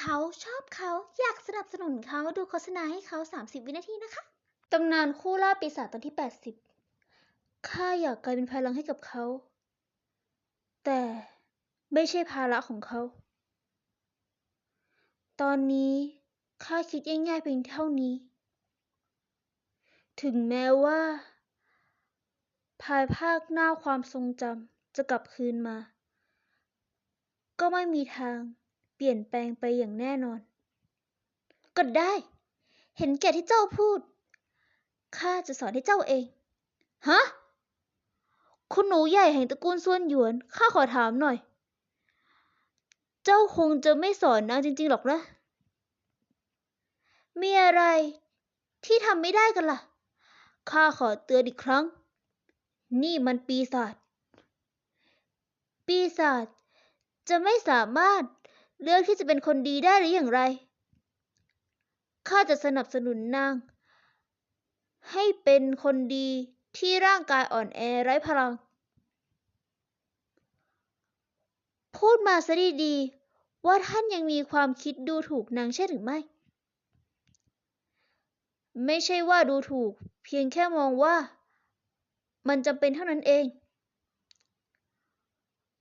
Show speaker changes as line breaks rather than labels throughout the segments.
เขาชอบเขาอยากสนับสนุนเขาดูโฆษณาให้เขา 30 วินาทีนะคะ ตำนานคู่ล่าปีศาจตอนที่ 80 ข้าอยากกลายเป็นพลังให้กับเขา แต่ไม่ใช่ภาระของเขา ตอนนี้ข้าคิดง่ายๆเพียงเท่านี้ ถึงแม้ว่า ภายภาคหน้าความทรงจำจะกลับคืนมา ก็ไม่มีทาง ปลี่ยนแปลงไปอย่างแน่นอน ก็ได้ เห็นแก่ที่เจ้าพูด ข้าจะสอนให้เจ้าเอง ฮะ คุณหนูใหญ่แห่งตระกูลส่วนหยวน ข้าขอถามหน่อย เจ้าคงจะไม่สอนนางจริงๆหรอกนะ มีอะไรที่ทำไม่ได้กันล่ะ ข้าขอเตือนอีกครั้ง นี่มันปีศาจ ปีศาจจะไม่สามารถ เลือกที่จะเป็นคนดีได้หรืออย่างไร ข้าจะสนับสนุนนาง ให้เป็นคนดีที่ร่างกายอ่อนแอไร้พลัง พูดมาซะดีๆว่าท่านยังมีความคิดดูถูกนางใช่หรือไม่ ไม่ใช่ว่าดูถูก เพียงแค่มองว่า มันจำเป็นเท่านั้นเอง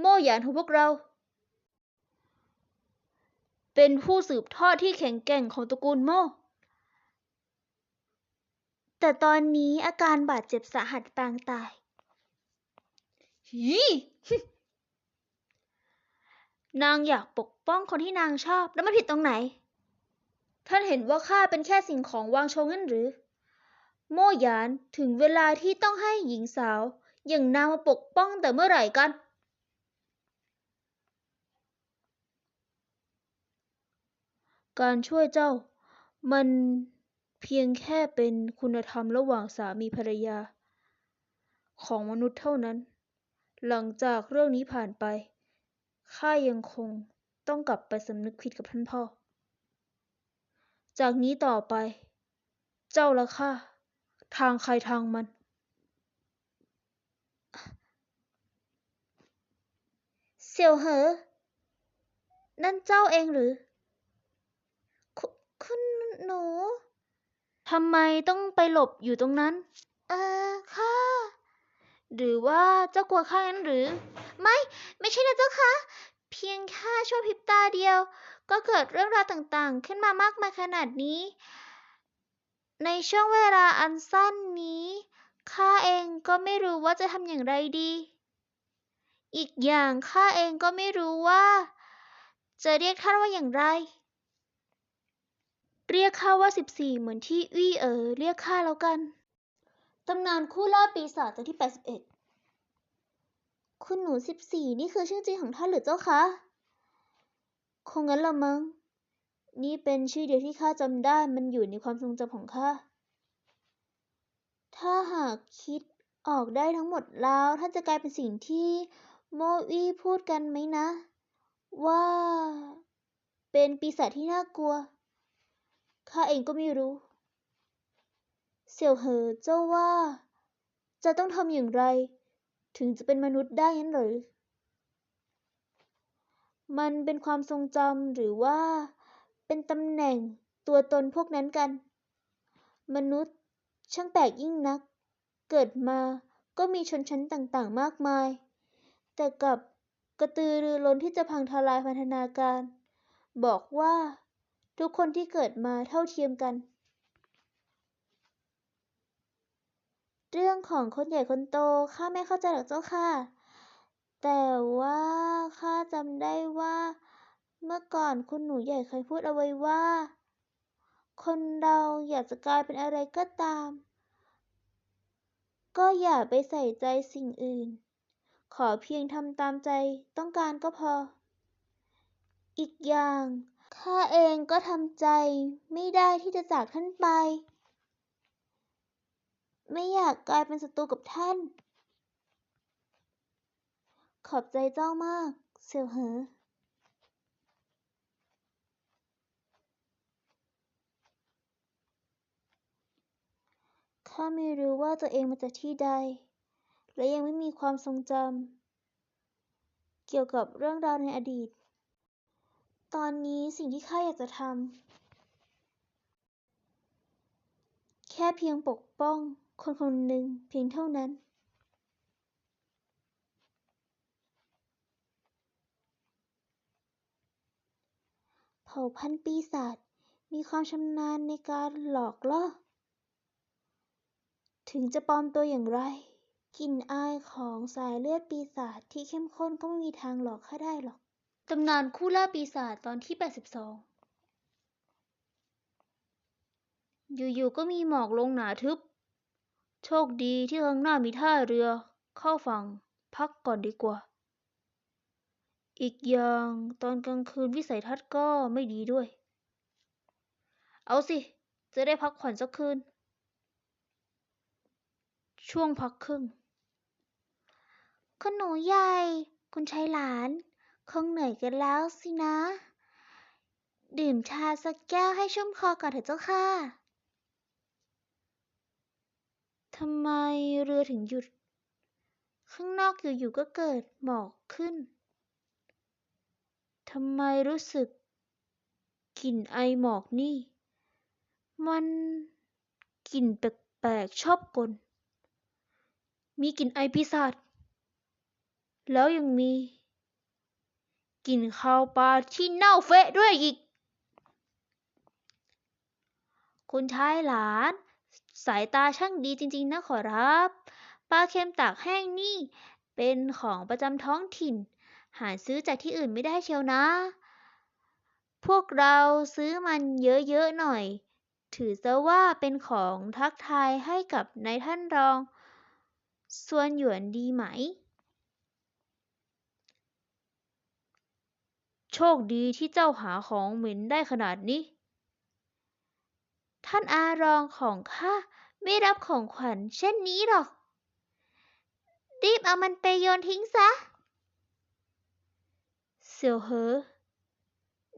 โม่หยานของพวกเรา เป็นผู้สืบทอดที่แข็งแกร่งของตระกูลโม่แต่ตอนนี้อาการบาดเจ็บสาหัสปางตายฮีนางอยากปกป้องคนที่นางชอบแล้วมันผิดตรงไหน ท่านเห็นว่าข้าเป็นแค่สิ่งของวางโชว์งั้นหรือ โม่หยานถึงเวลาที่ต้องให้หญิงสาว อย่างนางมาปกป้องแต่เมื่อไหร่กัน การช่วยเจ้ามันเพียงแค่เป็นคุณธรรมระหว่างสามีภรรยา ของมนุษย์เท่านั้น หลังจากเรื่องนี้ผ่านไปข้ายังคงต้องกลับไปสำนึกผิดกับท่านพ่อ จากนี้ต่อไป เจ้าและข้าทางใครทางมัน เสี่ยวเหอ นั่นเจ้าเองหรือ คุคุณหนู ทำไมต้องไปหลบอยู่ตรงนั้น เออค่ะ หรือว่าเจ้ากลัวข้างั้นหรือ ไม่ ไม่ใช่นะเจ้าคะ เพียงแค่ชั่วพริบตาเดียว ก็เกิดเรื่องราวต่างๆ ขึ้นมามากมายขนาดนี้ ในช่วงเวลาอันสั้นนี้ข้าเองก็ไม่รู้ว่าจะทำอย่างไรดี อีกอย่างข้าเองก็ไม่รู้ว่า จะเรียกท่านว่าอย่างไร เรียกข้าว่าสิบสี่เหมือนที่อี้เอ๋อเรียกข้าแล้วกัน ตำนานคู่ล่าปีศาจตอนที่แปดสิบเอ็ดคุณหนูสิบสี่นี่คือชื่อจริงของท่านหรือเจ้าคะ คงงั้นละมั้ง นี่เป็นชื่อเดียวที่ข้าจำได้มันอยู่ในความทรงจำของข้า ถ้าหากคิดออกได้ทั้งหมดแล้วท่านจะกลายเป็นสิ่งที่โมอี้พูดกันไหมนะ ว่าเป็นปีศาจที่น่ากลัว ข้าเองก็ไม่รู้ เสี่ยวเหอเจ้าว่า จะต้องทำอย่างไร ถึงจะเป็นมนุษย์ได้งั้นหรือ มันเป็นความทรงจำหรือว่า เป็นตำแหน่งตัวตนพวกนั้นกัน มนุษย์ช่างแปลกยิ่งนัก เกิดมาก็มีชนชั้นต่างๆ มากมาย แต่กับกระตือรือร้นที่จะพังทลายพันธนาการ บอกว่า ทุกคนที่เกิดมาเท่าเทียมกัน เรื่องของคนใหญ่คนโตข้าไม่เข้าใจหรอกเจ้าค่ะ แต่ว่าข้าจำได้ว่า เมื่อก่อนคุณหนูใหญ่เคยพูดเอาไว้ว่า คนเราอยากจะกลายเป็นอะไรก็ตาม ก็อย่าไปใส่ใจสิ่งอื่น ขอเพียงทำตามใจต้องการก็พอ อีกอย่าง ข้าเองก็ทำใจไม่ได้ที่จะจากท่านไป ไม่อยากกลายเป็นศัตรูกับท่าน ขอบใจเจ้ามาก เสี่ยวเหอข้าไม่รู้ว่าตัวเองมาจากที่ใด และยังไม่มีความทรงจำเกี่ยวกับเรื่องราวในอดีต ตอนนี้สิ่งที่ข้าอยากจะทำแค่เพียงปกป้องคนคนหนึ่งเพียงเท่านั้น เผ่าพันธุ์ปีศาจมีความชำนาญในการหลอกล่อ ถึงจะปลอมตัวอย่างไร กลิ่นอายของสายเลือดปีศาจที่เข้มข้นก็ไม่มีทางหลอกข้าได้หรอก ตำนานคู่ล่าปีศาจตอนที่ 82 อยู่ๆ ก็มีหมอกลงหนาทึบ โชคดีที่ข้างหน้ามีท่าเรือ เข้าฝั่ง พักก่อนดีกว่า อีกอย่างตอนกลางคืนวิสัยทัศน์ก็ไม่ดีด้วย เอาสิ จะได้พักผ่อนสักคืน ช่วงพักครึ่งคุณหนูใหญ่ คุณชายหลาน คงเหนื่อยกันแล้วสินะ ดื่มชาสักแก้วให้ชุ่มคอก่อนเถอะเจ้าค่ะทำไมเรือถึงหยุด ข้างนอกอยู่ๆก็เกิดหมอกขึ้นทำไมรู้สึกกลิ่นไอหมอกนี่ มันกลิ่นแปลกๆชอบกลมีกลิ่นไอปีศาจแล้วยังมี กลิ่นคาวปลาที่เน่าเฟะด้วยอีก คุณชายหลาน สายตาช่างดีจริง ๆ นะขอรับ ปลาเค็มตากแห้งนี่ เป็นของประจำท้องถิ่น หาซื้อจากที่อื่นไม่ได้เชียวนะ พวกเราซื้อมันเยอะ ๆ หน่อย ถือซะว่าเป็นของทักทายให้กับนายท่านรอง ส่วนหยวนดีไหม โชคดีที่เจ้าหาของเหม็นได้ขนาดนี้ ท่านอารองของข้าไม่รับของขวัญเช่นนี้หรอก รีบเอามันไปโยนทิ้งซะ เสี่ยวเหอ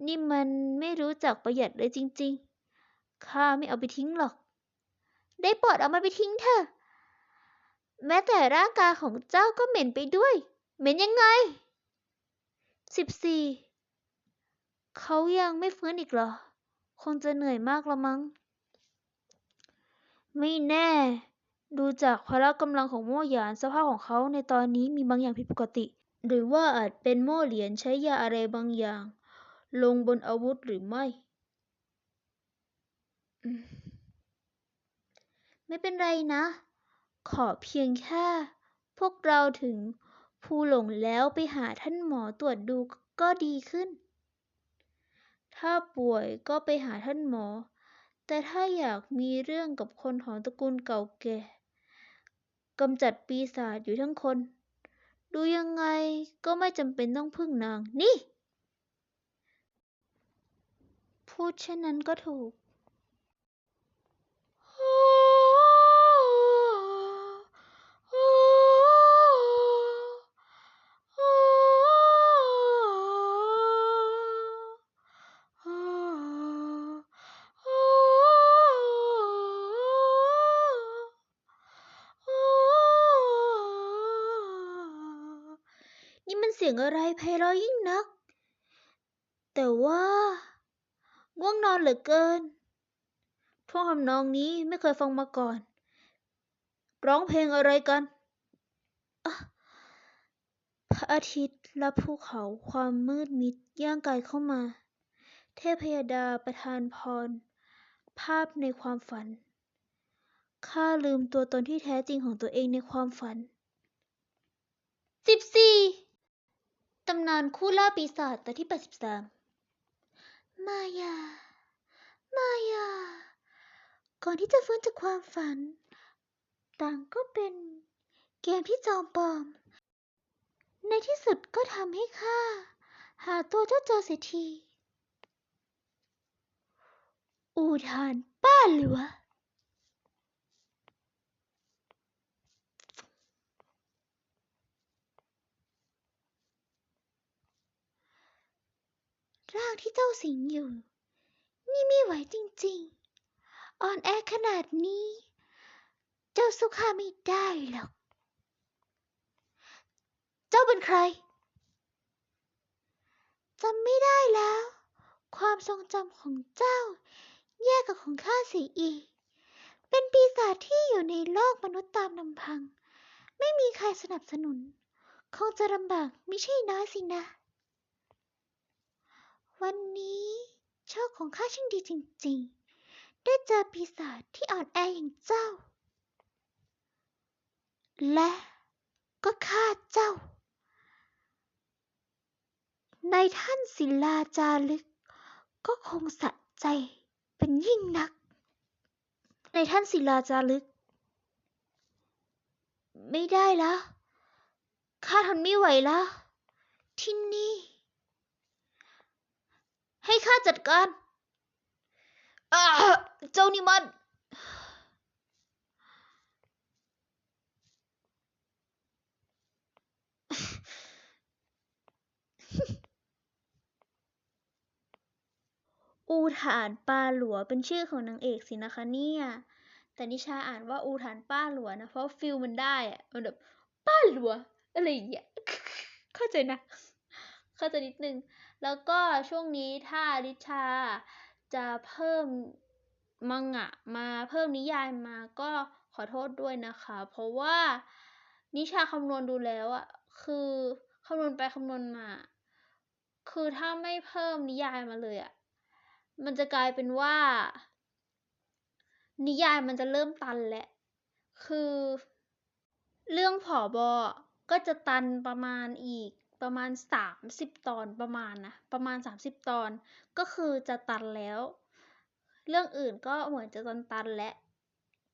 นี่มันไม่รู้จักประหยัดเลยจริงๆ ข้าไม่เอาไปทิ้งหรอก ได้โปรดเอามันไปทิ้งเถอะ แม้แต่ร่างกายของเจ้าก็เหม็นไปด้วย เหม็นยังไงสิบสี่ เขายังไม่ฟื้นอีกเหรอ คงจะเหนื่อยมากละมั้ง ไม่แน่ ดูจากพละกำลังของโม่หยานสภาพของเขาในตอนนี้มีบางอย่างผิดปกติ หรือว่าอาจเป็นโม่เหรียญใช้ยาอะไรบางอย่าง ลงบนอาวุธหรือไม่ ไม่เป็นไรนะ ขอเพียงแค่ พวกเราถึงภูหลงแล้วไปหาท่านหมอตรวจดูก็ดีขึ้น ถ้าป่วยก็ไปหาท่านหมอ แต่ถ้าอยากมีเรื่องกับคนของตระกูลเก่าแก่กำจัดปีศาจอยู่ทั้งคน ดูยังไงก็ไม่จำเป็นต้องพึ่งนาง นี่ พูดเช่นนั้นก็ถูก สียงอะไรไพเราะยิ่งนัก แต่ว่า ง่วงนอนเหลือเกินท่วงทำนองนี้ไม่เคยฟังมาก่อน ร้องเพลงอะไรกัน พระอาทิตย์และภูเขาความมืดมิดย่างกายเข้ามา เทพยดาประทานพร ภาพในความฝัน ข้าลืมตัวตนที่แท้จริงของตัวเองในความฝันสิบสี่ ตำนานคู่ล่าปีศาจตอนที่ 83 มายา มายา ก่อนที่จะฟื้นจากความฝัน ต่างก็เป็นเกมที่จอมปลอม ในที่สุดก็ทำให้ข้า หาตัวเจ้าเจอเสียที อูทานป้าหลัว ร่างที่เจ้าสิงอยู่ นี่ไม่ไหวจริงๆ อ่อนแอขนาดนี้ เจ้าสู้ข้าไม่ได้หรอก เจ้าเป็นใครจำไม่ได้แล้ว ความทรงจำของเจ้า แยกกับของข้าเสียอีก เป็นปีศาจที่อยู่ในโลกมนุษย์ตามลำพัง ไม่มีใครสนับสนุน คงจะลำบากไม่ใช่น้อยสินะ วันนี้โชคของข้าช่างดีจริงๆ ได้เจอปีศาจที่อ่อนแออย่างเจ้า และก็ฆ่าเจ้า ในท่านศิลาจารึก ก็คงสะใจเป็นยิ่งนัก ในท่านศิลาจารึก ไม่ได้แล้วข้าทนไม่ไหวแล้วที่นี่ ให้ข้าจัดการอาเจ้านี่มัน อูฐานปาหลัวเป็นชื่อของนางเอกสินะคะเนี่ย แต่นิชาอ่านว่าอูฐานป้าหลัวนะ เพราะฟิลมันได้อะมันแบบป้าหลัว อะไรอย่างเงี้ย เข้าใจนะ เข้าใจนิดนึง แล้วก็ช่วงนี้ถ้านิชาจะเพิ่มมังงะมาเพิ่มนิยายมาก็ขอโทษด้วยนะคะ เพราะว่านิชาคำนวณดูแล้วอะคือคำนวณไปคำนวณมา คือถ้าไม่เพิ่มนิยายมาเลยอะมันจะกลายเป็นว่า นิยายมันจะเริ่มตันแหละ คือ เรื่องผอบอก็จะตันประมาณอีก ประมาณสามสิบตอนประมาณนะประมาณสามสิบตอนก็คือจะตันแล้ว เรื่องอื่นก็เหมือนจะตันตันและ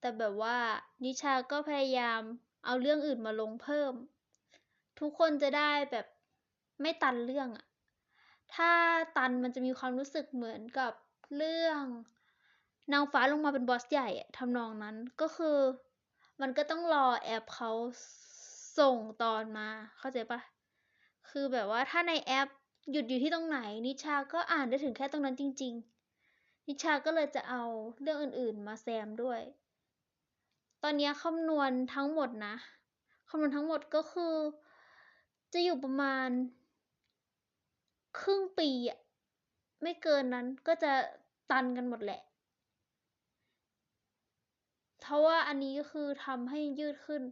แต่แบบว่านิชาก็พยายามเอาเรื่องอื่นมาลงเพิ่ม ทุกคนจะได้แบบไม่ตันเรื่องอะถ้าตันมันจะมีความรู้สึกเหมือนกับเรื่องนางฟ้าลงมาเป็นบอสใหญ่อะทำนองนั้นก็คือ มันก็ต้องรอแอปเขาส่งตอนมาเข้าใจปะ คือแบบว่าถ้าในแอปหยุดอยู่ที่ตรงไหน นิชาก็อ่านได้ถึงแค่ตรงนั้นจริง ๆ นิชาก็เลยจะเอาเรื่องอื่นๆมาแซมด้วย ตอนนี้คำนวณทั้งหมดนะคำนวณทั้งหมดก็คือ จะอยู่ประมาณ ครึ่งปีอะไม่เกินนั้นก็จะตันกันหมดแหละ เพราะว่าอันนี้ก็คือทำให้ยืดขึ้น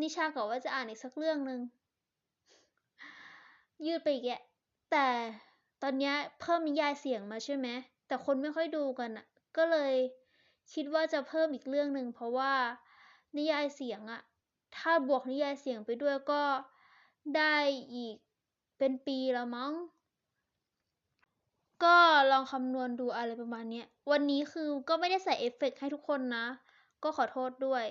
นิชาก็ว่าจะอ่านอีกสักเรื่องหนึ่ง ยืดไปอีกแกะแต่ตอนนี้เพิ่มนิยายเสียงมาใช่ไหมแต่คนไม่ค่อยดูกันอะก็เลยคิดว่าจะเพิ่มอีกเรื่องหนึ่งเพราะว่านิยายเสียงอะถ้าบวกนิยายเสียงไปด้วยก็ได้อีกเป็นปีแล้วมั้ง ก็ลองคำนวณดูอะไรประมาณนี้วันนี้คือก็ไม่ได้ใส่เอฟเฟกให้ทุกคนนะ ก็ขอโทษด้วย